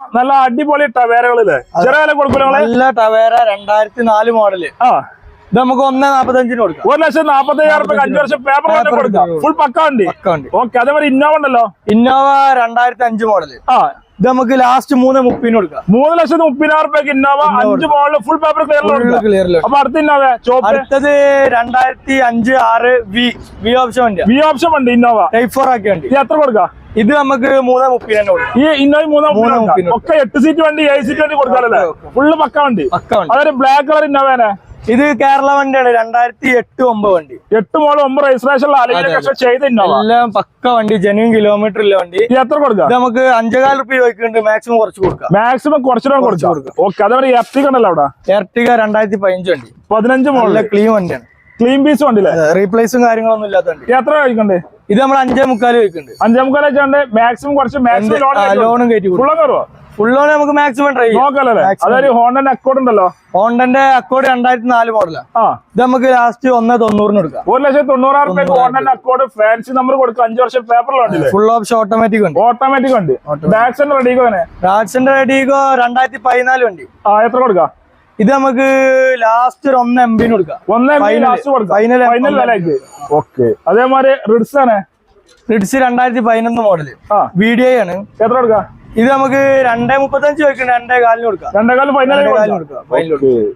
നല്ല അടിപൊളി ടവേരകളില്ലേ? ചെറിയ വില കൊടുക്കൂല നല്ല ടവേര രണ്ടായിരത്തി നാല് മോഡൽ. ആ. ഇത് നമുക്ക് ഒന്നേ നാപ്പത്തഞ്ചിന് കൊടുക്കാം. ഒരു ലക്ഷം നാപ്പത്തി അയ്യായിരം റുപ്യ അഞ്ചു വർഷം പേപ്പർ കൊടുക്കാം. ഫുൾ പക്ക വണ്ടി? ഓക്കെ അതേപോലെ ഇന്നോവ ഉണ്ടല്ലോ? ഇന്നോവ രണ്ടായിരത്തി അഞ്ച് മോഡൽ. ആ. ഇത് നമുക്ക് ലാസ്റ്റ് മൂന്ന് മുപ്പതിന് കൊടുക്കാം. മൂന്ന് ലക്ഷത്തി മുപ്പതിനായിരം രൂപയ്ക്ക് ഇന്നോവ അഞ്ച് മോഡൽ ഫുൾ പേപ്പർ ക്ലിയർ അപ്പൊ അടുത്ത ഇന്നോവ അടുത്തത് രണ്ടായിരത്തി അഞ്ച് ആറ് വി വി ഓപ്ഷൻ ഉണ്ട് വി ഓപ്ഷൻ ഉണ്ട് ഇന്നോവ ടൈപ്പ് ഫോർ ആക്കിയ വണ്ടി. ഇത് എത്ര കൊടുക്കാം? ഇത് നമുക്ക് മൂന്ന് മുപ്പതിന് തന്നെ കൊടുക്കാം. ഈ ഇന്നോവ മൂന്നാം മൂന്നാം മുപ്പതിന് ഒക്കെ എട്ട് സീറ്റ് വണ്ടി ഏഴ് സീറ്റ് വണ്ടി കൊടുക്കാറില്ല ഫുള്ള് പക്ക വണ്ടി. അതൊരു ബ്ലാക്ക് കളർ ഇന്നോവേനെ ഇത് കേരള വണ്ടിയാണ് രണ്ടായിരത്തി എട്ട് ഒമ്പത് വണ്ടി. എട്ട് മോൾ ഒമ്പത് രജിസ്ട്രേഷൻ എല്ലാം പക്ക വണ്ടി ജനുവൻ കിലോമീറ്റർ ഉള്ള വണ്ടി. എത്ര കൊടുക്കാം? നമുക്ക് അഞ്ചേകാൽ റുപ്യ ചോദിക്കുന്നുണ്ട് മാക്സിമം കുറച്ച് കൊടുക്കാം. മാക്സിമം കുറച്ചുകൂടെ കൊടുക്കാം. ഓക്കെ അതേപോലെ എർട്ടിക ഉണ്ടല്ലോ അവിടെ? എർട്ടിക രണ്ടായിരത്തി പതിനഞ്ച് വണ്ടി. പതിനഞ്ച് മോളിലെ? ക്ലീൻ വണ്ടിയാണ്. ക്ലീൻ പീസ് വണ്ടി റീപ്ലേസും കാര്യങ്ങളൊന്നും ഇല്ലാത്ത വണ്ടി. എത്ര കഴിക്കണ്ടേ ഇത് നമ്മൾ അഞ്ചേ മുക്കാൽ വെക്കുന്നുണ്ട്. അഞ്ചേ മുക്കാൽ വെച്ചാണ്ട് മാക്സിമം കുറച്ച് മാക്സിമം ലോണും കയറ്റി കൊടുക്കും. ഫുള്ളോണ് നമുക്ക് മാക്സിമം ട്രൈ Maximum. അതൊരു ഹോണ്ടന്റെ അക്കൗണ്ട് ഉണ്ടല്ലോ? ഹോണ്ടന്റെ അക്കോഡ് രണ്ടായിരത്തി നാല് മോഡലാണ് ഇത് നമുക്ക് ലാസ്റ്റ് ഒന്ന് തൊണ്ണൂറിന് എടുക്കാം ഒരു ലക്ഷത്തി തൊണ്ണൂറായിരം റുപ്യ ഹോണ്ടന്റെ അക്കൗണ്ട് ഫാൻസി നമ്പർ കൊടുക്കുക അഞ്ചു വർഷം പേപ്പറിലുണ്ട് ഫുൾ ഓപ്ഷൻ ഓട്ടോമാറ്റിക് ഉണ്ട്. ഓട്ടോമാറ്റിക് ഉണ്ട്. റാഡ്സിന്റെ റെഡിഗോ രണ്ടായിരത്തി പതിനാല് വണ്ടി. ആ എത്ര കൊടുക്കാം? ഇത് നമുക്ക് ലാസ്റ്റ് ഒരു ഒന്ന് എം ബിന് കൊടുക്കാം. ഒന്നേ. ലാസ്റ്റ് കൊടുക്കാം. ഫൈനൽ ഓക്കെ അതേമാതിരി റിഡ്സ് ആണ്. റിഡ്സ് രണ്ടായിരത്തി പതിനൊന്ന് മോഡൽ വി ഡി ഐ ആണ് എത്ര കൊടുക്കാം? ഇത് നമുക്ക് രണ്ടേ മുപ്പത്തഞ്ച് ചോദിക്കണം രണ്ടേ കാലിന് കൊടുക്കാം. രണ്ടേ കാലിന് ഫൈനൽ കൊടുക്കാം.